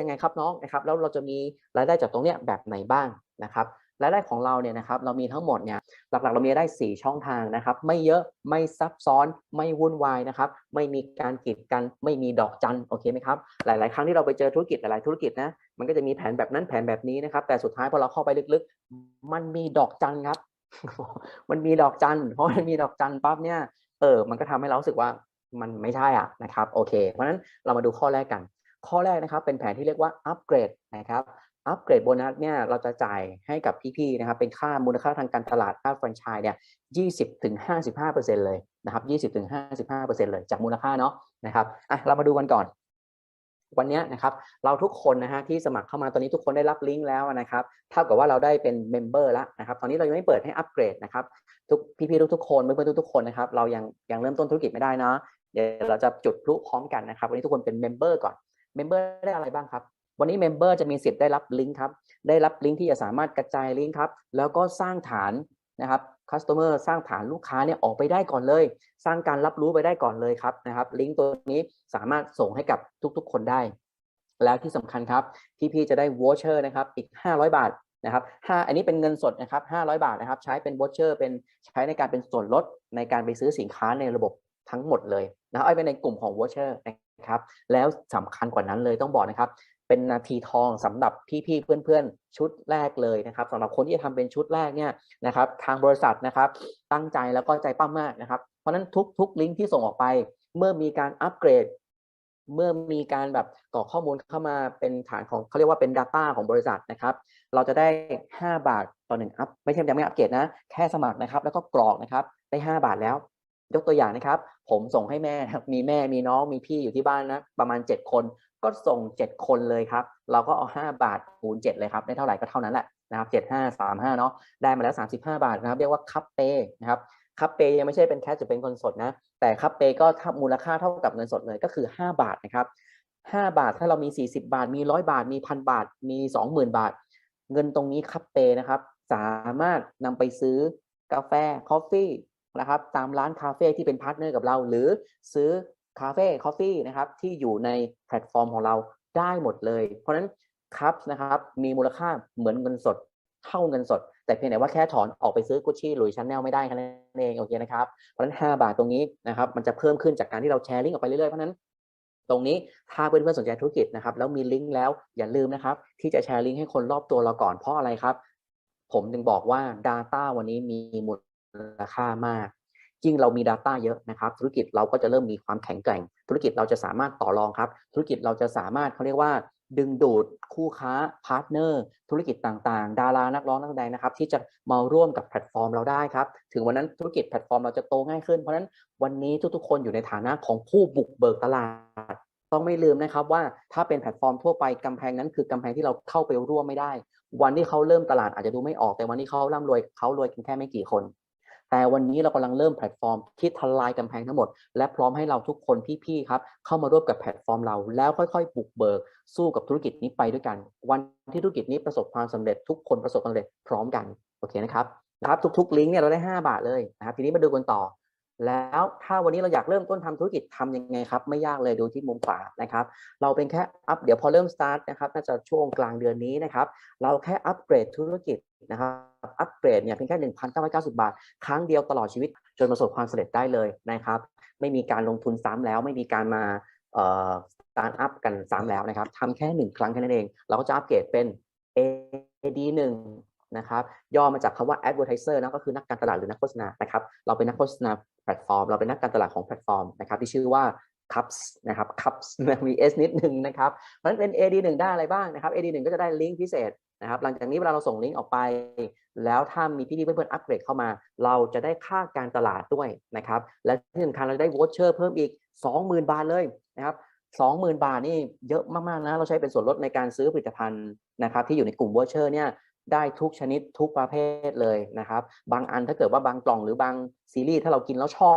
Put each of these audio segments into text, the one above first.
ยังไงครับน้องนะครับแล้วเราจะมีรายได้จากตรงเนี้ยแบบไหนบ้างนะครับรายได้ของเราเนี่ยนะครับเรามีทั้งหมดเนี่ยหลักๆ เรามีได้ 4 ช่องทางนะครับ ไม่เยอะไม่ซับซ้อนไม่วุ่นวายนะครับ ไม่มีการกีดกันไม่มีดอกจันโอเคไหมครับหลาย ๆ ครั้งที่เราไปเจอธุรกิจหลายๆธุรกิจนะมันก็จะมีแผนแบบนั้นแผนแบบนี้นะครับ แต่สุดท้ายพอเราเข้าไปลึกๆ มันมีดอกจันครับ มันมีดอกจันเพราะมันมีดอกจันปั๊บเนี่ยเออมันก็ทำให้เรารู้สึกว่ามันไม่ใช่อะนะครับโอเค เพราะฉะนั้นเรามาดูข้อแรกกัน ข้อแรกนะครับเป็นแผนที่เรียกว่าอัปเกรดนะครับอัปเกรดโบนัสเนี่ยเราจะจ่ายให้กับพี่ๆนะครับเป็นค่ามูลค่าทางการตลาดค่าแฟรนไชส์เนี่ย20ถึง55%เลยนะครับ20ถึง55%เลยจากมูลค่าเนาะนะครับอะเรามาดูกันก่อน วันนี้นะครับเราทุกคนนะฮะที่สมัครเข้ามาตอนนี้ทุกคนได้รับลิงก์แล้วนะครับเท่ากับว่าเราได้เป็นเมมเบอร์แล้วนะครับตอนนี้เรายังไม่เปิดให้อัปเกรดนะครับทุกพี่ๆทุกๆคนเพื่อนๆทุกๆคนนะครับเรายังยังเริ่มต้นธุรกิจไม่ได้นะเดี๋ยวเราจะจุดพลุพร้อมกันนะครับ วันนี้ทุกคนเป็นเมมเบอร์ก่อน เมมเบอร์ได้อะไรบ้างครับ วันนี้เมมเบอร์จะมีสิทธิ์ได้รับลิงก์ครับ ได้รับลิงก์ที่จะสามารถกระจายลิงก์ครับ แล้วก็สร้างฐานนะครับคัสเตอร์สร้างฐานลูกค้าเนี่ยออกไปได้ก่อนเลย สร้างการรับรู้ไปได้ก่อนเลยครับนะครับ ลิงก์ตัวนี้สามารถส่งให้กับทุกๆ คนได้ แล้วที่สำคัญครับพี่ๆจะได้วอเชอร์นะครับอีก 500 บาทนะครับห้าอันนี้เป็นเงินสดนะครับ500 บาทนะครับ ใช้เป็นวอเชอร์เป็นใช้ในการเป็นส่วนลดในการไปซื้อสินค้าในระบบทั้งหมดเลยนะไอ้เป็นในกลุ่มของวอเชอร์นะ ครับแล้วสำคัญกว่านั้นเลยต้องบอกนะครับ เป็นนาทีทองสำหรับพี่ๆเพื่อนๆ ชุดแรกเลยนะครับสำหรับคนที่จะทำเป็นชุดแรกเนี่ยนะครับ ทางบริษัทนะครับ ตั้งใจแล้วก็ใจปั้มมากนะครับ เพราะฉะนั้นทุกๆลิงก์ที่ส่งออกไป เมื่อมีการอัปเกรด เมื่อมีการแบบกรอกข้อมูลเข้ามาเป็นฐานของเขาเรียกว่าเป็น Data ของบริษัทนะครับ เราจะได้ 5 บาทต่อหนึ่งอัพไม่ใช่ยังไม่อัปเกรดนะ แค่สมัครนะครับ แล้วก็กรอกนะครับได้ 5 บาทแล้ว ยกตัวอย่างนะครับ ผมส่งให้แม่มีแม่มีน้องมีพี่อยู่ที่บ้านนะประมาณ 7 คนก็ส่ง 7 คนเลยครับ เราก็เอา 5 บาทคูณ7เลยครับ ได้เท่าไหร่ก็เท่านั้นแหละนะครับ7 5 3 5เนาะได้มาแล้ว 35 บาทนะครับ เรียกว่าคัพเปนะครับคัพเปยังไม่ใช่เป็นแคชจะเป็นเงินสดนะ แต่คัพเปก็ถ้ามูลค่าเท่ากับเงินสดเลยก็คือ 5 บาทนะครับ 5 บาทถ้าเรามี 40 บาท มี 100 บาท มีพันบาท มี 20,000 บาท เงินตรงนี้คัพเปนะครับ สามารถนำไปซื้อกาแฟ คอฟฟี่ นะครับตามร้านคาเฟ่ที่เป็นพาร์ทเนอร์กับเรา หรือซื้อคาเฟ่คอฟฟี่นะครับที่อยู่ในแพลตฟอร์มของเราได้หมดเลย เพราะฉะนั้นคัพนะครับมีมูลค่าเหมือนเงินสดเท่าเงินสด แต่เพียงแต่ว่าแค่ถอนออกไปซื้อกุชชี่หรือชาแนลไม่ได้แค่นั้นเองโอเคนะครับเพราะฉะนั้น 5 บาทตรงนี้นะครับมันจะเพิ่มขึ้นจากการที่เราแชร์ลิงก์ออกไปเรื่อยๆเพราะฉะนั้นตรงนี้ถ้าเพื่อนๆสนใจธุรกิจนะครับแล้วมีลิงก์แล้วอย่าลืมนะครับที่จะแชร์ลิงก์ให้คนรอบตัวเราก่อนเพราะอะไรครับ ผมถึงบอกว่า Data วันนี้มีมูล ค่ามาก ยิ่งเรามี Data เยอะนะครับ ธุรกิจเราก็จะเริ่มมีความแข็งแกร่ง ธุรกิจเราจะสามารถต่อรองครับ ธุรกิจเราจะสามารถเขาเรียกว่า ดึงดูดคู่ค้าพาร์ทเนอร์ ธุรกิจต่างๆ ดารานักร้องนักแสดงนะครับ ที่จะมาร่วมกับแพลตฟอร์มเราได้ครับ ถึงวันนั้นธุรกิจแพลตฟอร์มเราจะโตง่ายขึ้น เพราะฉะนั้นวันนี้ทุกๆ คนอยู่ในฐานะของผู้บุกเบิกตลาดต้องไม่ลืมนะครับว่าถ้าเป็นแพลตฟอร์มทั่วไปกำแพงนั้นคือกำแพงที่เราเข้าไปร่วมไม่ได้ วันที่เขาเริ่มตลาดอาจจะดูไม่ออกแต่วันที่เขาร่ำรวยเขารวยกันแค่ไม่กี่คน แต่วันนี้เรากำลังเริ่มแพลตฟอร์มที่ทลายกำแพงทั้งหมด และพร้อมให้เราทุกคนพี่ๆครับ เข้ามาร่วมกับแพลตฟอร์มเรา แล้วค่อยๆบุกเบิก สู้กับธุรกิจนี้ไปด้วยกัน วันที่ธุรกิจนี้ประสบความสำเร็จทุกคนประสบความสำเร็จพร้อมกันโอเคนะครับนะครับทุกๆลิงก์เนี่ยเราได้ 5 บาทเลยนะครับทีนี้มาดูกันต่อ แล้วถ้าวันนี้เราอยากเริ่มต้นทำธุรกิจทำยังไงครับ ไม่ยากเลยดูที่มุมขวานะครับ เราเป็นแค่อัพเดี๋ยวพอเริ่มสตาร์ทนะครับน่าจะช่วงกลางเดือนนี้นะครับ เราแค่อัปเกรดธุรกิจนะครับอัปเกรดเนี่ยเพียงแค่ 1,990 บาท ครั้งเดียวตลอดชีวิต จนประสบความสำเร็จได้เลยนะครับ ไม่มีการลงทุนซ้ำแล้ว ไม่มีการมาเอ่อสตาร์ทอัพกันซ้ำแล้วนะครับทำแค่หนึ่งครั้งแค่นั้นเอง เราก็จะอัปเกรดเป็น AD1 นะครับย่อมาจากคำว่า advertiser นะก็คือนักการตลาดหรือนักโฆษณานะครับเราเป็นนักโฆษณาแพลตฟอร์ม เราเป็นนักการตลาดของแพลตฟอร์มนะครับที่ชื่อว่า cups นะครับ cups มี s นิดหนึ่งนะครับเพราะฉะนั้นเป็น AD1 ได้อะไรบ้างนะครับ AD1 ก็จะได้ลิงก์พิเศษนะครับหลังจากนี้เวลาเราส่งลิงก์ออกไป แล้วถ้ามีพี่ๆเพื่อนๆอัปเกรดเข้ามา เราจะได้ค่าการตลาดด้วยนะครับและที่สำคัญเราได้วอเชอร์เพิ่มอีก 20,000 บาทเลยนะครับ20,000 บาทนี่เยอะมากๆนะเราใช้เป็นส่วนลดในการซื้อผลิตภัณฑ์นะครับที่อยู่ในกลุ่มวอเชอร์เนี่ย ได้ทุกชนิดทุกประเภทเลยนะครับ บางอันถ้าเกิดว่าบางกล่องหรือบางซีรีส์ถ้าเรากินแล้วชอ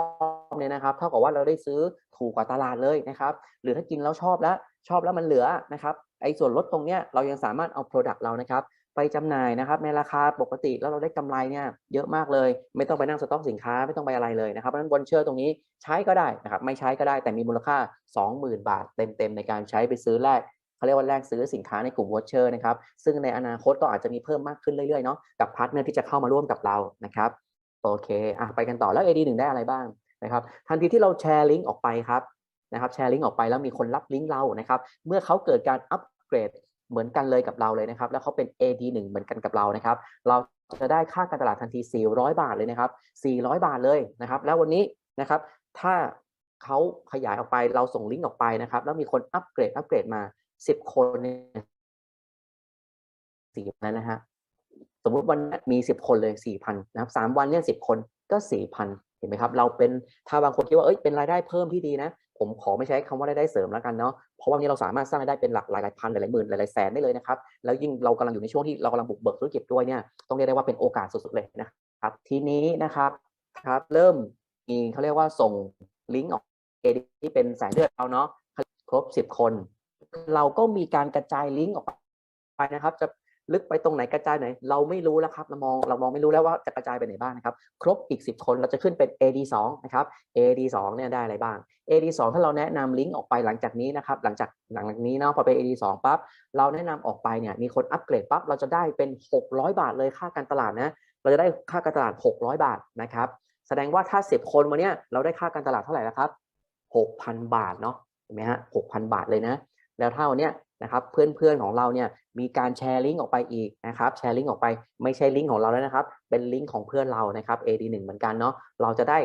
บเนี่ยนะครับ เท่ากับว่าเราได้ซื้อถูกกว่าตลาดเลยนะครับ หรือถ้ากินแล้วชอบแล้วชอบแล้วมันเหลือนะครับไอ้ส่วนลดตรงเนี้ยเรายังสามารถเอา Product เรานะครับไปจำหน่ายนะครับในราคาปกติแล้วเราได้กำไรเนี่ยเยอะมากเลย ไม่ต้องไปนั่งสต็อกสินค้าไม่ต้องไปอะไรเลยนะครับเพราะฉะนั้นบนเชอร์ตรงนี้ใช้ก็ได้นะครับไม่ใช้ก็ได้แต่มีมูลค่า 20,000 บาทเต็มๆในการใช้ไปซื้อแลก เขาเรียกว่าแลกซื้อสินค้าในกลุ่มวอชเชอร์นะครับซึ่งในอนาคตก็อาจจะมีเพิ่มมากขึ้นเรื่อยๆเนาะกับพาร์ทเนอร์ที่จะเข้ามาร่วมกับเรานะครับโอเคอะไปกันต่อแล้ว AD1 ได้อะไรบ้างนะครับทันทีที่เราแชร์ลิงก์ออกไปครับนะครับแชร์ลิงก์ออกไปแล้วมีคนรับลิงก์เรานะครับเมื่อเขาเกิดการอัปเกรดเหมือนกันเลยกับเราเลยนะครับ แล้วเขาเป็น AD1 เหมือนกันกับเรานะครับ เราจะได้ค่าการตลาดทันที 400 บาทเลยนะครับ 400 บาทเลยนะครับ แล้ววันนี้นะครับ ถ้าเขาขยายออกไป เราส่งลิงก์ออกไปนะครับ แล้วมีคนอัปเกรด อัปเกรดมา 10คนเนี่ยสี่พันนะฮะสมมุติวันนี้มี10คนเลย4,000นนะครับสามวันเนี่ย10คนก็4,000เห็นไหมครับ เราเป็นถ้าบางคนคิดว่าเอ้ยเป็นรายได้เพิ่มที่ดีนะ ผมขอไม่ใช้คำว่ารายได้เสริมแล้วกันเนาะเพราะว่าวันนี้เราสามารถสร้างรายได้เป็นหลักหลายหลายพันหลายหมื่นหลายแสนได้เลยนะครับ แล้วยิ่งเรากำลังอยู่ในช่วงที่เรากำลังบุกเบิกธุรกิจด้วยเนี่ยต้องเรียกได้ว่าเป็นโอกาสสุดๆเลยนะครับ ทีนี้นะครับครับ เริ่มมีเขาเรียกว่าส่งลิงก์ออกเอที่เป็นสายเลือดเราเนาะครบ 10 คน เราก็มีการกระจายลิงก์ออกไปนะครับ จะลึกไปตรงไหนกระจายไหน เราไม่รู้แล้วครับเรามองเรามองไม่รู้แล้วว่าจะกระจายไปไหนบ้างนะครับ ครบอีก 10 คนเราจะขึ้นเป็น AD2 นะครับ AD2 เนี่ยได้อะไรบ้าง AD2 ถ้าเราแนะนำลิงก์ออกไปหลังจากนี้นะครับหลังจากหลังจากนี้เนาะพอเป็น AD2 ปั๊บเราแนะนำออกไปเนี่ยมีคนอัปเกรดปั๊บเราจะได้เป็น 600 บาทเลยค่าการตลาดนะเราจะได้ค่าการตลาด 600 บาทนะครับแสดงว่าถ้า 10 คนวันนี้เราได้ค่าการตลาดเท่าไหร่แล้วครับ6,000 บาทเนาะเห็นไหมฮะ6,000 บาทเลยนะ แล้วเท่าเนี้ยนะครับเพื่อนๆของเราเนี่ยมีการแชร์ลิงก์ออกไปอีกนะครับแชร์ลิงก์ออกไปไม่ใช่ลิงก์ของเราแล้วนะครับ เป็นลิงก์ของเพื่อนเรานะครับ AD1 เหมือนกันเนาะเราจะได้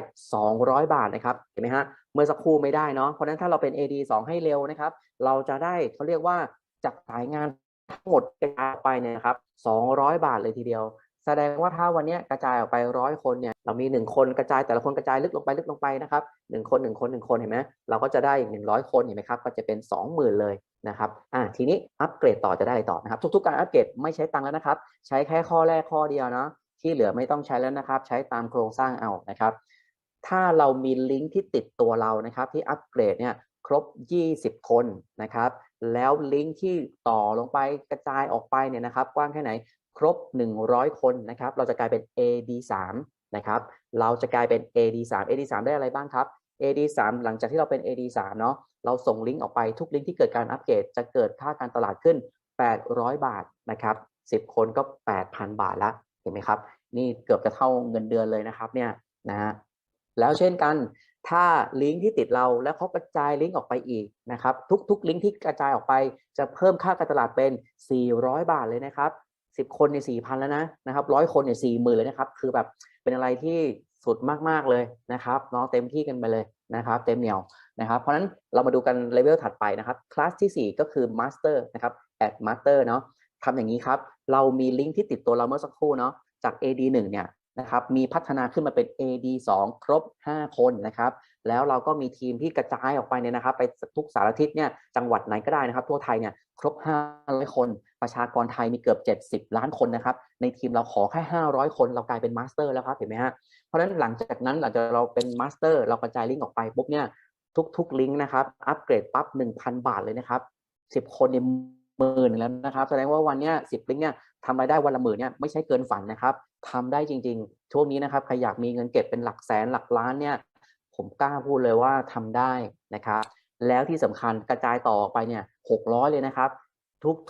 200 บาทนะครับเห็นไหมฮะเมื่อสักครู่ไม่ได้เนาะเพราะฉะนั้นถ้าเราเป็น AD2 ให้เร็วนะครับ เราจะได้เขาเรียกว่าจากสายงานทั้งหมดกระจายไปเนี่ยครับ200 บาทเลยทีเดียว แสดงว่าถ้าวันนี้กระจายออกไปร้อยคนเนี่ยเรามี1คนกระจายแต่ละคนกระจายลึกลงไปลึกลงไปนะครับหนึ่งคนหนึ่งคนหนึ่งคนเห็นไหมเราก็จะได้อีก100คนเห็นไหมครับก็จะเป็น20,000เลยนะครับอ่าทีนี้อัปเกรดต่อจะได้อะไรต่อนะครับ ทุกๆการอัปเกรดไม่ใช้ตังค์แล้วนะครับ ใช้แค่ข้อแรกข้อเดียวเนาะที่เหลือไม่ต้องใช้แล้วนะครับ ใช้ตามโครงสร้างเอานะครับ ถ้าเรามีลิงก์ที่ติดตัวเรานะครับ ที่อัปเกรดเนี่ยครบ 20 คนนะครับ แล้วลิงก์ที่ต่อลงไปกระจายออกไปเนี่ยนะครับ กว้างแค่ไหน ครบ 100 คนนะครับ เราจะกลายเป็น AD3 นะครับ เราจะกลายเป็น AD3 AD3 ได้อะไรบ้างครับ AD3 หลังจากที่เราเป็น AD3 เนาะ เราส่งลิงก์ออกไปทุกลิงก์ที่เกิดการอัปเกรดจะเกิดค่าการตลาดขึ้น 800 บาทนะครับ 10 คนก็ 8,000 บาทละเห็นไหมครับ นี่เกือบจะเท่าเงินเดือนเลยนะครับเนี่ยนะฮะ แล้วเช่นกัน ถ้าลิงก์ที่ติดเราแล้วเขากระจายลิงก์ออกไปอีกนะครับ ทุกๆลิงก์ที่กระจายออกไปจะเพิ่มค่าการตลาดเป็น 400 บาทเลยนะครับ 10คนใน4,000แล้วนะนะครับร้อยคนใน40,000เลยนะครับ คือแบบเป็นอะไรที่สุดมากๆเลยนะครับเนาะเต็มที่กันไปเลยนะครับ เต็มเหนียวนะครับ เพราะฉะนั้นเรามาดูกันเลเวลถัดไปนะครับคลาสที่ 4 ก็คือ Master นะครับ Add Master เนาะทำอย่างนี้ครับ เรามีลิงก์ที่ติดตัวเราเมื่อสักครู่เนาะจาก AD1 เนี่ยนะครับมีพัฒนาขึ้นมาเป็น AD2 ครบ 5 คนนะครับ แล้วเราก็มีทีมที่กระจายออกไปเนี่ยนะครับ ไปทุกสารทิศเนี่ยจังหวัดไหนก็ได้นะครับ ทั่วไทยเนี่ยครบ 500 คน ประชากรไทยมีเกือบ 70 ล้านคนนะครับ ในทีมเราขอแค่ 500 คนเรากลายเป็นมาสเตอร์แล้วครับเห็นไหมฮะเพราะฉะนั้นหลังจากนั้นหลังจากเราเป็นมาสเตอร์เรากระจายลิงก์ออกไปปุ๊บเนี่ยทุกๆลิงก์นะครับอัปเกรดปั๊บ1,000 บาทเลยนะครับ10 คนเนี่ยหมื่นแล้วนะครับ แสดงว่าวันเนี้ย10ลิงก์เนี่ยทำรายได้วันละหมื่นเนี่ยไม่ใช่เกินฝันนะครับทำได้จริง ๆ ช่วงนี้นะครับใครอยากมีเงินเก็บเป็นหลักแสนหลักล้านเนี่ย ผมกล้าพูดเลยว่าทำได้นะครับแล้วที่สำคัญกระจายต่อออกไปเนี่ย600เลยนะครับ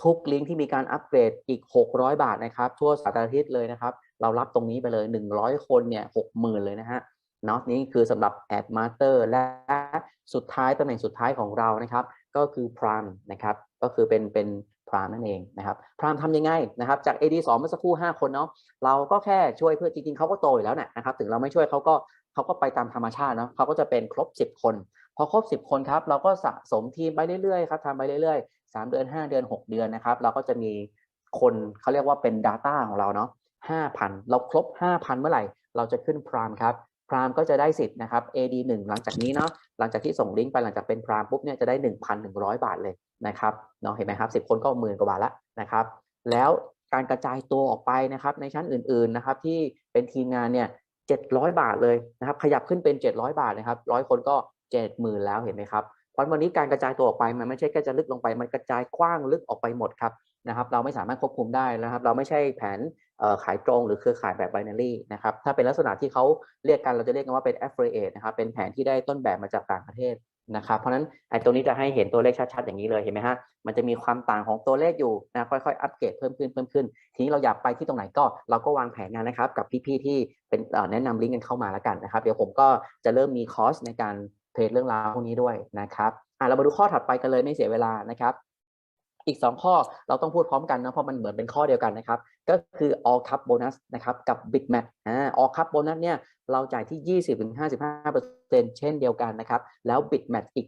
ทุกๆลิงก์ที่มีการอัปเกรดอีก 600 บาทนะครับ ทั่วสารทิศเลยนะครับ เรารับตรงนี้ไปเลย 100 คนเนี่ย60,000เลยนะฮะเนาะนี่คือสำหรับ Ad Master และสุดท้ายตำแหน่งสุดท้ายของเรานะครับ ก็คือ Prime นะครับ ก็คือเป็นเป็นพรามนั่นเองนะครับพรามทำยังไงนะครับ จาก AD2 เมื่อสักครู่ 5 คนเนาะเราก็แค่ช่วยเพื่อจริงๆเขาก็โตอยู่แล้วนะครับ ถึงเราไม่ช่วยเขาก็ เขาก็ไปตามธรรมชาติเนาะเขาก็จะเป็นครบ 10 คน พอครบ 10 คนครับเราก็สะสมทีมไปเรื่อยๆครับทำไปเรื่อยๆ 3 เดือน 5 เดือน 6 เดือนนะครับ เราก็จะมีคนเขาเรียกว่าเป็น Data ของเราเนาะ5,000 เราครบ 5,000 เมื่อไหร่ เราจะขึ้นพรามครับพรามก็จะได้สิทธิ์นะครับ AD1 หลังจากนี้เนาะหลังจากที่ส่งลิงก์ไปหลังจากเป็นพรามปุ๊บเนี่ยจะได้ 1,100 บาทเลยนะครับเนาะเห็นไหมครับ10 คนก็หมื่นกว่าบาทละนะครับ แล้วการกระจายตัวออกไปนะครับในชั้นอื่นๆนะครับที่เป็นทีมงานเนี่ย 700 บาทเลยนะครับ ขยับขึ้นเป็น 700 บาทนะครับร้อยคนก็ 70,000 แล้วเห็นไหมครับเพราะวันนี้การกระจายตัวออกไปมันไม่ใช่แค่จะลึกลงไป มันกระจายกว้างลึกออกไปหมดครับนะครับ เราไม่สามารถควบคุมได้นะครับ เราไม่ใช่แผนขายตรงหรือเครือข่ายแบบไบนารีนะครับถ้าเป็นลักษณะที่เขาเรียกกันเราจะเรียกกันว่าเป็น affiliate นะครับเป็นแผนที่ได้ต้นแบบมาจากต่างประเทศ นะครับเพราะฉะนั้นไอ้ตรงนี้จะให้เห็นตัวเลขชัดๆอย่างนี้เลยเห็นไหมฮะมันจะมีความต่างของตัวเลขอยู่นะค่อยๆอัปเกรดเพิ่มขึ้นเพิ่มขึ้น ทีนี้เราอยากไปที่ตรงไหนก็เราก็วางแผนงานนะครับ กับพี่ๆที่เป็นแนะนำลิงก์กันเข้ามาแล้วกันนะครับเดี๋ยวผมก็จะเริ่มมีคอร์สในการเทรดเรื่องราวพวกนี้ด้วยนะครับอะเรามาดูข้อถัดไปกันเลยไม่เสียเวลานะครับ อีก 2 ข้อเราต้องพูดพร้อมกันนะเพราะมันเหมือนเป็นข้อเดียวกันนะครับ ก็คือ all cup bonus นะครับกับ big match อ่า all cup bonus เนี่ยเราจ่ายที่ 20-55%เช่นเดียวกันนะครับ แล้ว big match อีก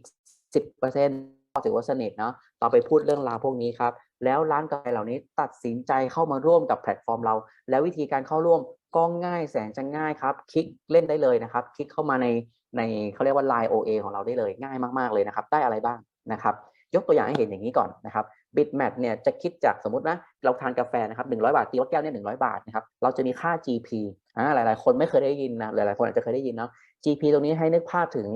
10%ก็ถือว่าสนิทเนาะเราไปพูดเรื่องราวพวกนี้ครับ แล้วร้านกาแฟเหล่านี้ตัดสินใจเข้ามาร่วมกับแพลตฟอร์มเรา แล้ววิธีการเข้าร่วมก็ง่ายแสนจะง่ายครับ คลิกเล่นได้เลยนะครับ คลิกเข้ามาในในเขาเรียกว่า Line OA ของเราได้เลยง่ายมากๆเลยนะครับ ได้อะไรบ้างนะครับยกตัวอย่างให้เห็นอย่างนี้ก่อนนะครับ บิตแมทเนี่ยจะคิดจากสมมตินะเราทานกาแฟนะครับ100บาทตีว่าแก้วเนี่ย100บาทนะครับเราจะมีค่า GP อ่าหลาย ๆ คนไม่เคยได้ยินนะหลาย ๆ คนอาจจะเคยได้ยินเนาะ GP ตรงนี้ให้นึกภาพถึง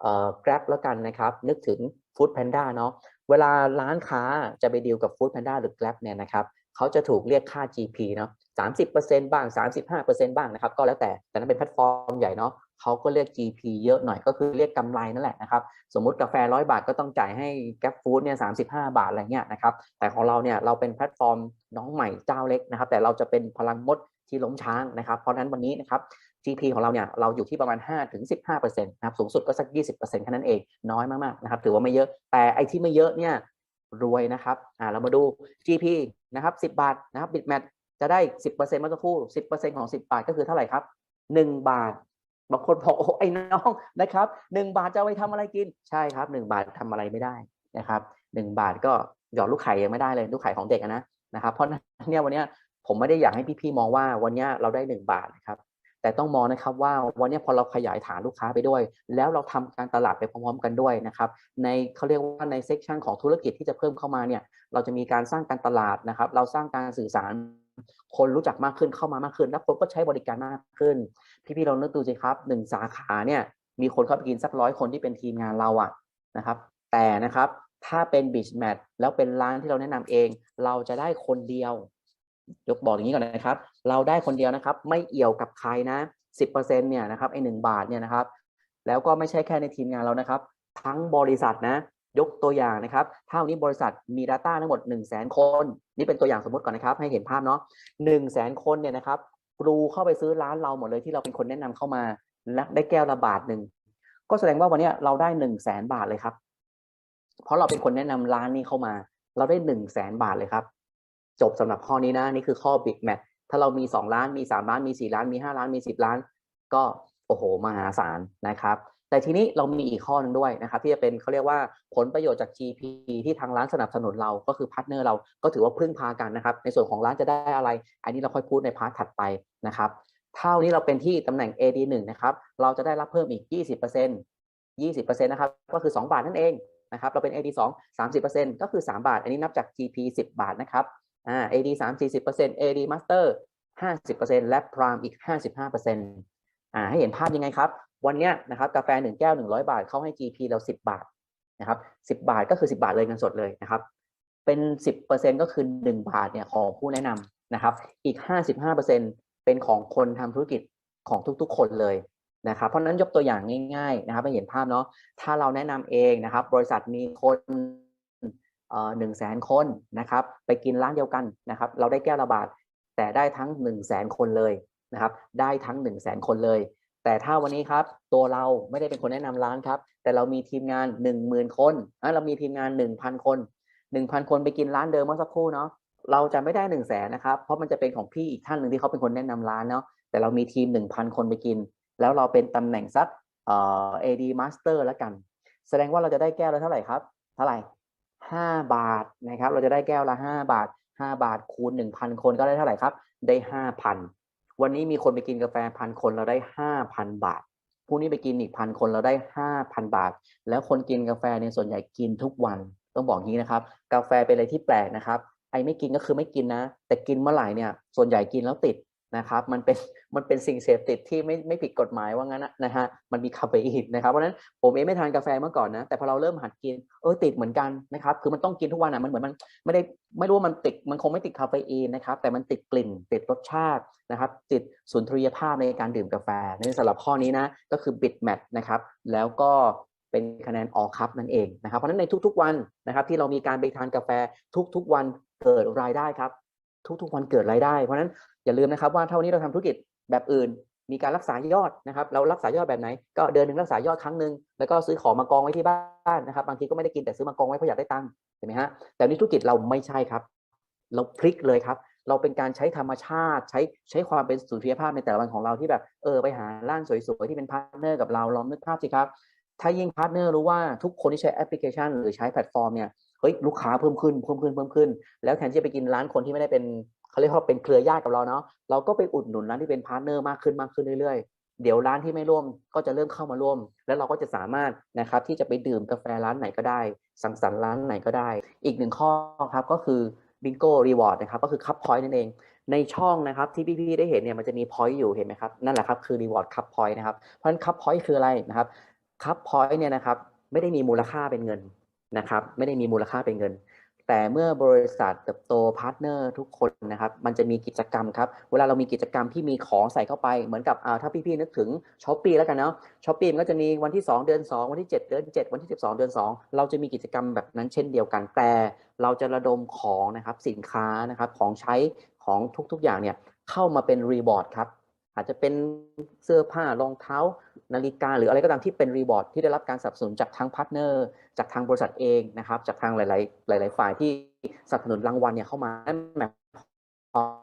เอ่อ Grab แล้วกันนะครับนึกถึง Food Panda เนาะเวลาร้านค้าจะไปดีลกับ Food Panda หรือ Grab เนี่ยนะครับเขาจะถูกเรียกค่า GP เนาะ30%บ้าง 35%บ้างนะครับก็แล้วแต่แต่นั้นเป็นแพลตฟอร์มใหญ่เนาะ เขาก็เรียก GP เยอะหน่อยก็คือเรียกกำไรนั่นแหละนะครับ สมมุติกาแฟร้อยบาทก็ต้องจ่ายให้ Grab Food เนี่ย35บาทอะไรเงี้ยนะครับ แต่ของเราเนี่ยเราเป็นแพลตฟอร์มน้องใหม่เจ้าเล็กนะครับ แต่เราจะเป็นพลังมดที่ล้มช้างนะครับ เพราะฉะนั้นวันนี้นะครับ GP ของเราเนี่ยเราอยู่ที่ประมาณ 5-15%นะครับสูงสุดก็สัก 20%แค่นั้นเองน้อยมากๆนะครับถือว่าไม่เยอะแต่ไอ้ที่ไม่เยอะเนี่ยรวยนะครับอ่าเรามาดู GP นะครับ10 บาทนะครับ Bitmat จะได้ 10%เมื่อสักครู่ 10%ของ 10 บาทก็คือเท่าไหร่ครับ 1 บาท บางคนบอกโอ้ไอ้น้องนะครับหนึ่งบาทจะไปทำอะไรกิน ใช่ครับหนึ่งบาททำอะไรไม่ได้นะครับหนึ่งบาทก็หยอดลูกไข่ยังไม่ได้เลยลูกไข่ของเด็กนะนะครับ เพราะเนี่ยวันนี้ผมไม่ได้อยากให้พี่ๆมองว่าวันนี้เราได้หนึ่งบาทนะครับ แต่ต้องมองนะครับว่าวันนี้พอเราขยายฐานลูกค้าไปด้วย แล้วเราทำการตลาดไปพร้อมๆกันด้วยนะครับ ในเขาเรียกว่าในเซกชันของธุรกิจที่จะเพิ่มเข้ามาเนี่ย เราจะมีการสร้างการตลาดนะครับ เราสร้างการสื่อสาร คนรู้จักมากขึ้นเข้ามามากขึ้น แล้วคนก็ใช้บริการมากขึ้น พี่ๆเรานึกดูสิครับหนึ่งสาขาเนี่ยมีคนเข้าไปกินสักร้อยคนที่เป็นทีมงานเราอะนะครับ แต่นะครับถ้าเป็นบิชแมทแล้วเป็นร้านที่เราแนะนำเอง เราจะได้คนเดียวยกบอกอย่างนี้ก่อนนะครับ เราได้คนเดียวนะครับ ไม่เอี่ยวกับใครนะสิบเปอร์เซ็นเนี่ยนะครับไอหนึ่งบาทเนี่ยนะครับ แล้วก็ไม่ใช่แค่ในทีมงานเรานะครับ ทั้งบริษัทนะ ยกตัวอย่างนะครับ ถ้าวันนี้บริษัทมี Data ทั้งหมด 1 0 0 0 0แสนคน นี่เป็นตัวอย่างสมมติก่อนนะครับ ให้เห็นภาพเนาะ1 0 0 0 0แสนคนเนี่ยนะครับกรูเข้าไปซื้อร้านเราหมดเลยที่เราเป็นคนแนะนำเข้ามา และได้แก้วละบาทหนึ่ง ก็แสดงว่าวันนี้เราได้ 1 0 0 0 0แสนบาทเลยครับ เพราะเราเป็นคนแนะนำร้านนี้เข้ามา เราได้ 1 0 0 0 0แสนบาทเลยครับ จบสำหรับข้อนี้นะ นี่คือข้อ Big Match ถ้าเรามี 2 ล้าน มี 3 ล้าน มี 4 ล้าน มี 5 ล้าน มี 10 ล้าน ก็โอ้โห มหาศาลนะครับ แต่ทีนี้เรามีอีกข้อหนึงด้วยนะครับที่จะเป็นเขาเรียกว่าผลประโยชน์จาก GP ที่ทางร้านสนับสนุนเราก็คือพาร์ทเนอร์เราก็ถือว่าพึ่งพากันนะครับ ในส่วนของร้านจะได้อะไร อันนี้เราค่อยพูดในพาร์ทถัดไปนะครับเท่านี้เราเป็นที่ตำแหน่ง AD1 นะครับเราจะได้รับเพิ่มอีก 20% 20%นะครับก็คือ 2 บาทนั่นเองนะครับเราเป็น AD2 30%ก็คือ 3 บาท อันนี้นับจาก GP 10 บาทนะครับอ่า AD3 40% AD Master 50%และ Prime อีก 55%อ่าให้เห็นภาพยังไงครับ วันเนี้ยนะครับกาแฟ1แก้ว100บาทเขาให้ GP เรา10บาทนะครับ10บาทก็คือ10บาทเลยเงินสดเลยนะครับเป็น10%ก็คือ1บาทเนี่ยของผู้แนะนำนะครับ อีก55%เป็นของคนทำธุรกิจของทุกๆ คนเลยนะครับ เพราะนั้นยกตัวอย่างง่าย ๆ นะครับให้เห็นภาพเนาะถ้าเราแนะนำเองนะครับ บริษัทมีคนเอ่อหนึ่งแสนคนนะครับ ไปกินร้านเดียวกันนะครับ เราได้แก้วละบาทแต่ได้ทั้ง1 0 0 0 0แสนคนเลยนะครับ ได้ทั้ง1 0 0 0 0แสนคนเลย แต่ถ้าวันนี้ครับตัวเราไม่ได้เป็นคนแนะนำร้านครับ แต่เรามีทีมงาน10,000คนอะเรามีทีมงาน1,000คน1,000คนไปกินร้านเดิมเมื่อสักครู่เนาะเราจะไม่ได้1 0 0 0 0แสนนะครับ เพราะมันจะเป็นของพี่อีกท่านหนึ่งที่เขาเป็นคนแนะนำร้านเนาะแต่เรามีทีม1,000คนไปกิน แล้วเราเป็นตำแหน่งสักเอ่อ AD Master แล้วกัน แสดงว่าเราจะได้แก้วละเท่าไหร่ครับเท่าไหร่5บาทนะครับ เราจะได้แก้วละ5บาท5บาทคูณ1,000คนก็ได้เท่าไหร่ครับ ได้5,000 วันนี้มีคนไปกินกาแฟพันคนเราได้ห้าพันบาทพรุ่งนี้ไปกินอีกพันคนเราได้ห้าพันบาท แล้วคนกินกาแฟเนี่ยส่วนใหญ่กินทุกวันต้องบอกงี้นะครับ กาแฟเป็นอะไรที่แปลกนะครับไอ้ไม่กินก็คือไม่กินนะ แต่กินเมื่อไหร่เนี่ย ส่วนใหญ่กินแล้วติดนะครับ มันเป็น มันเป็นสิ่งเสพติดที่ไม่ไม่ผิดกฎหมายว่างั้นนะฮะมันมีคาเฟอีนนะครับเพราะฉะนั้นผมเองไม่ทานกาแฟเมื่อก่อนนะแต่พอเราเริ่มหัดกินเออติดเหมือนกันนะครับคือมันต้องกินทุกวันอะมันเหมือนมันไม่ได้ไม่รู้ว่ามันติดมันคงไม่ติดคาเฟอีนนะครับแต่มันติดกลิ่นติดรสชาตินะครับติดสุนทรียภาพในการดื่มกาแฟในสำหรับข้อนี้นะก็คือบิดแมทนะครับแล้วก็เป็นคะแนนออกครับนั่นเองนะครับเพราะฉะนั้นในทุกๆวันนะครับที่เรามีการไปทานกาแฟทุกๆวันเกิดรายได้ครับ ทุกๆวันเกิดรายได้ เพราะฉะนั้นอย่าลืมนะครับว่าเท่านี้เราทำธุรกิจ แบบอื่น มีการรักษายอดนะครับ เรารักษายอดแบบไหน ก็เดือนหนึ่งรักษายอดครั้งหนึ่งแล้วก็ซื้อของมากองไว้ที่บ้านนะครับ บางทีก็ไม่ได้กินแต่ซื้อมากองไว้เพราะอยากได้ตังค์เห็นไหมฮะแต่นี่ธุรกิจเราไม่ใช่ครับ เราพลิกเลยครับ เราเป็นการใช้ธรรมชาติใช้ใช้ความเป็นสุนทรียภาพในแต่ละวันของเราที่แบบเออไปหาร้านสวยๆที่เป็นพาร์ทเนอร์กับเราลองนึกภาพสิครับถ้ายิ่งพาร์ทเนอร์รู้ว่าทุกคนที่ใช้แอปพลิเคชัน หรือใช้แพลตฟอร์มเนี่ยเฮ้ยลูกค้าเพิ่มขึ้นเพิ่มขึ้นเพิ่มขึ้น แล้วแทนที่จะไปกินร้านคนที่ไม่ได้เป็น เขาเรียกว่าเป็นเครือญาติกับเราเนาะเราก็ไปอุดหนุนร้านที่เป็นพาร์ทเนอร์มากขึ้นมากขึ้นเรื่อยๆ เดี๋ยวร้านที่ไม่ร่วมก็จะเริ่มเข้ามาร่วม แล้วเราก็จะสามารถนะครับที่จะไปดื่มกาแฟร้านไหนก็ได้ สังสรรค์ร้านไหนก็ได้ อีกหนึ่งข้อครับก็คือบิงโกรีวอร์ดนะครับก็คือคัพพอยต์นั่นเอง ในช่องนะครับที่พี่ๆได้เห็นเนี่ยมันจะมีพอยต์อยู่เห็นไหมครับนั่นแหละครับคือรีวอร์ดคัพพอยต์นะครับเพราะฉะนั้นคัพพอยต์คืออะไรนะครับคัพพอยต์เนี่ยนะครับไม่ได้มีมูลค่าเป็นเงินนะครับไม่ได้มีมูลค่าเป็นเงิน แต่เมื่อบริษัทเติบโตพาร์ทเนอร์ทุกคนนะครับมันจะมีกิจกรรมครับ เวลาเรามีกิจกรรมที่มีของใส่เข้าไปเหมือนกับอ่าถ้าพี่ๆนึกถึงช้อปปี้แล้วกันเนาะช้อปปีมันก็จะมีวันที่ 2 เดือน 2 วันที่ 7 เดือน 7 วันที่ 12 เดือน 2 เราจะมีกิจกรรมแบบนั้นเช่นเดียวกัน แต่เราจะระดมของนะครับสินค้านะครับของใช้ของทุกๆอย่างเนี่ยเข้ามาเป็นรีวอร์ดครับ อาจจะเป็นเสื้อผ้ารองเท้า นาฬิกาหรืออะไรก็ตามที่เป็นรีบอร์ดที่ได้รับการสนับสนุนจากทางพาร์ทเนอร์จากทางบริษัทเองนะครับ จากทางหลาย ๆ หลาย ๆ ฝ่ายที่สนับสนุนรางวัลเนี่ยเข้ามานั่นหมายความ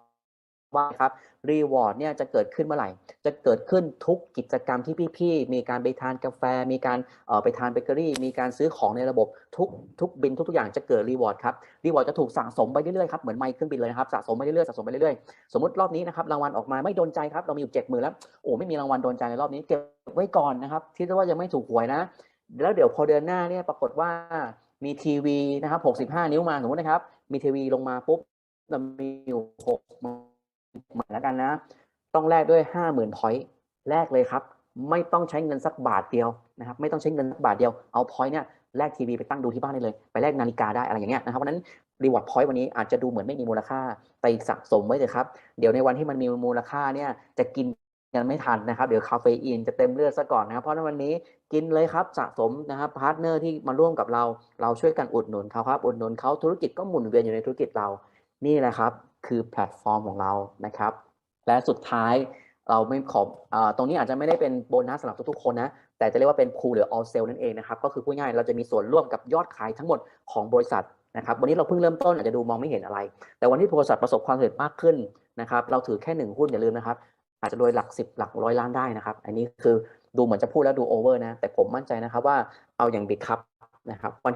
ว่าครับรีวอร์ดเนี่ยจะเกิดขึ้นเมื่อไหร่ จะเกิดขึ้นทุกกิจกรรมที่พี่ๆ มีการไปทานกาแฟ มีการเอ่อไปทานเบเกอรี่ มีการซื้อของในระบบทุกทุกบินทุกๆอย่างจะเกิดรีวอร์ดครับรีวอร์ดจะถูกสะสมไปเรื่อยๆครับเหมือนไมค์เครื่องบินเลยนะครับสะสมไปเรื่อยๆสะสมไปเรื่อยๆสมมติรอบนี้นะครับรางวัลออกมาไม่โดนใจครับเรามีอยู่เจ็ดหมื่นแล้วโอ้ไม่มีรางวัลโดนใจในรอบนี้เก็บไว้ก่อนนะครับที่ว่ายังไม่ถูกหวยนะ แล้วเดี๋ยวพอเดือนหน้าเนี่ยปรากฏว่ามีทีวีนะครับ65 นิ้วมาสมมตินะครับมีทีวีลงมาปุ๊บมีอยู่หก หมื่นแล้วกันนะ ต้องแลกด้วย50,000พอยต์แลกเลยครับ ไม่ต้องใช้เงินสักบาทเดียวนะครับ ไม่ต้องใช้เงินสักบาทเดียว เอาพอยต์เนี่ยแลกทีวีไปตั้งดูที่บ้านได้เลย ไปแลกนาฬิกาได้อะไรอย่างเงี้ยนะครับเพราะนั้นรีวอร์ดพอยต์วันนี้อาจจะดูเหมือนไม่มีมูลค่าแต่สะสมไว้เลยครับ เดี๋ยวในวันที่มันมีมูลค่าเนี่ยจะกินกันไม่ทันนะครับ เดี๋ยวคาเฟอีนจะเต็มเลือดซะก่อนนะครับ เพราะฉะนั้นวันนี้กินเลยครับสะสมนะครับพาร์ทเนอร์ที่มาร่วมกับเรา เราช่วยกันอุดหนุนเขาครับ อุดหนุนเขาธุรกิจก็หมุนเวียนอยู่ในธุรกิจเรา นี่แหละครับ คือแพลตฟอร์มของเรานะครับ และสุดท้ายเราไม่ขอบอตรงนี้อาจจะไม่ได้เป็นโบนัสสำหรับทุกๆคนนะ แต่จะเรียกว่าเป็นพูหรือ all sale นั่นเองนะครับ ก็คือพูดง่ายเราจะมีส่วนร่วมกับยอดขายทั้งหมดของบริษัทนะครับ วันนี้เราเพิ่งเริ่มต้นอาจจะดูมองไม่เห็นอะไร แต่วันที่บริษัทประสบความสำเร็จมากขึ้นนะครับ เราถือแค่หนึ่งหุ้นอย่าลืมนะครับ อาจจะโดยหลักสิบหลักร้อยล้านได้นะครับ อันนี้คือดูเหมือนจะพูดแล้วดูโอเวอร์นะ แต่ผมมั่นใจนะครับว่าเอาอย่างบิ๊กคัพนะครับวัน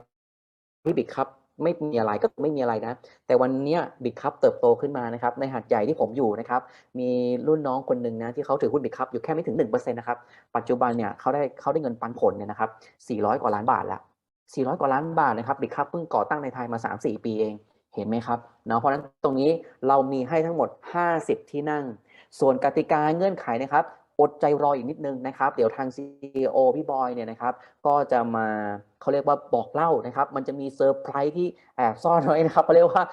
ที่บิ๊กคัพ ไม่มีอะไรก็ไม่มีอะไรนะ แต่วันนี้บิ๊กคัพเติบโตขึ้นมานะครับ ในหาดใหญ่ที่ผมอยู่นะครับ มีรุ่นน้องคนหนึ่งนะที่เขาถือหุ้นบิ๊กคัพอยู่แค่ไม่ถึง1%นะครับ ปัจจุบันเนี่ยเขาได้เขาได้เงินปันผลเนี่ยนะครับ 400 กว่าล้านบาทละ400 กว่าล้านบาทนะครับบิ๊กคัพเพิ่งก่อตั้งในไทยมา 3-4 ปีเอง เห็นไหมครับเนาะเพราะฉะนั้นตรงนี้เรามีให้ทั้งหมด 50 ที่นั่ง ส่วนกติกาเงื่อนไขนะครับ อดใจรออีกนิดนึงนะครับ เดี๋ยวทาง CEO พี่บอยเนี่ยนะครับ ก็จะมาเขาเรียกว่าบอกเล่านะครับ มันจะมีเซอร์ไพรส์ที่แอบซ่อนไว้นะครับเขาเรียกว่า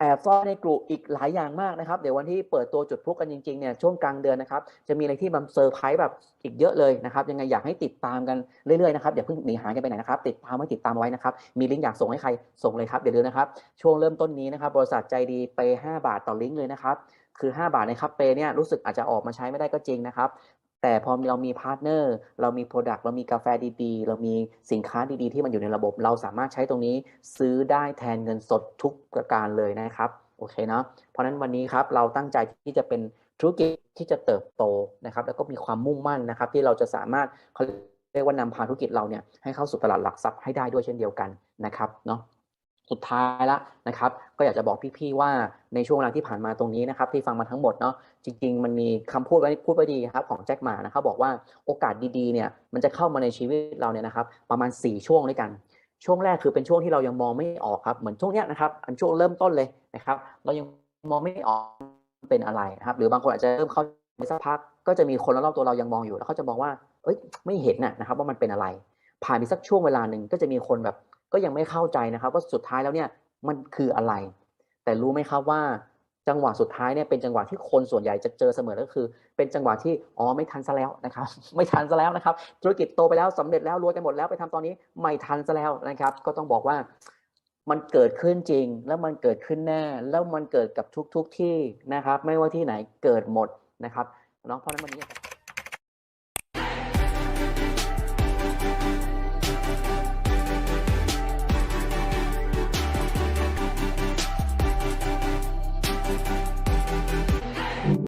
แอบซ่อนในกลุ่มอีกหลายอย่างมากนะครับ เดี๋ยววันที่เปิดตัวจุดพลุกันจริงๆเนี่ยช่วงกลางเดือนนะครับ จะมีอะไรที่มันเซอร์ไพรส์แบบอีกเยอะเลยนะครับ ยังไงอยากให้ติดตามกันเรื่อยๆนะครับอย่าเพิ่งหนีหายกันไปไหนนะครับ ติดตามไว้ติดตามไว้นะครับ มีลิงก์อยากส่งให้ใครส่งเลยครับอย่าลืมนะครับ ช่วงเริ่มต้นนี้นะครับบริษัทใจดีเป5 บาทต่อลิงก์เลยนะครับ คือ 5 บาทในคัพเปย์เนี่ยรู้สึกอาจจะออกมาใช้ไม่ได้ก็จริงนะครับ แต่พอเรามีพาร์ทเนอร์เรามีโปรดักต์เรามีกาแฟดีๆ เรามีสินค้าดีๆ ที่มันอยู่ในระบบ เราสามารถใช้ตรงนี้ซื้อได้แทนเงินสดทุกประการเลยนะครับโอเคเนาะเพราะฉะนั้นวันนี้ครับเราตั้งใจที่จะเป็นธุรกิจที่จะเติบโตนะครับ แล้วก็มีความมุ่งมั่นนะครับ ที่เราจะสามารถเขาเรียกว่านำพาธุรกิจเราเนี่ยให้เข้าสู่ตลาดหลักทรัพย์ให้ได้ด้วยเช่นเดียวกันนะครับเนาะ สุดท้ายละนะครับ ก็อยากจะบอกพี่ๆว่าในช่วงเวลาที่ผ่านมาตรงนี้นะครับ ที่ฟังมาทั้งหมดเนาะจริง ๆ มันมีคำพูดไว้พูดไว้ดีครับของแจ็คหมานะครับ บอกว่าโอกาสดีๆเนี่ยมันจะเข้ามาในชีวิตเราเนี่ยนะครับ ประมาณ 4 ช่วงด้วยกัน ช่วงแรกคือเป็นช่วงที่เรายังมองไม่ออกครับเหมือนช่วงเนี้ยนะครับอันช่วงเริ่มต้นเลยนะครับ เรายังมองไม่ออกเป็นอะไรนะครับ หรือบางคนอาจจะเริ่มเข้าใจสักพัก ก็จะมีคนรอบๆตัวเรายังมองอยู่แล้วเขาจะมองว่า เอ้ยไม่เห็นน่ะนะครับ ว่ามันเป็นอะไร ผ่านไปสักช่วงเวลาหนึ่งก็จะมีคนแบบ ก็ยังไม่เข้าใจนะครับว่าสุดท้ายแล้วเนี่ยมันคืออะไร แต่รู้ไหมครับว่าจังหวะสุดท้ายเนี่ยเป็นจังหวะที่คนส่วนใหญ่จะเจอเสมอก็คือ เป็นจังหวะที่อ๋อไม่ทันซะแล้วนะครับ ไม่ทันซะแล้วนะครับ ธุรกิจโตไปแล้วสำเร็จแล้วรวยกันหมดแล้วไปทำตอนนี้ไม่ทันซะแล้วนะครับ ก็ต้องบอกว่ามันเกิดขึ้นจริง แล้วมันเกิดขึ้นแน่ แล้วมันเกิดกับทุกๆทที่นะครับ ไม่ว่าที่ไหนเกิดหมดนะครับเนาะเพราะนั้นวันนี้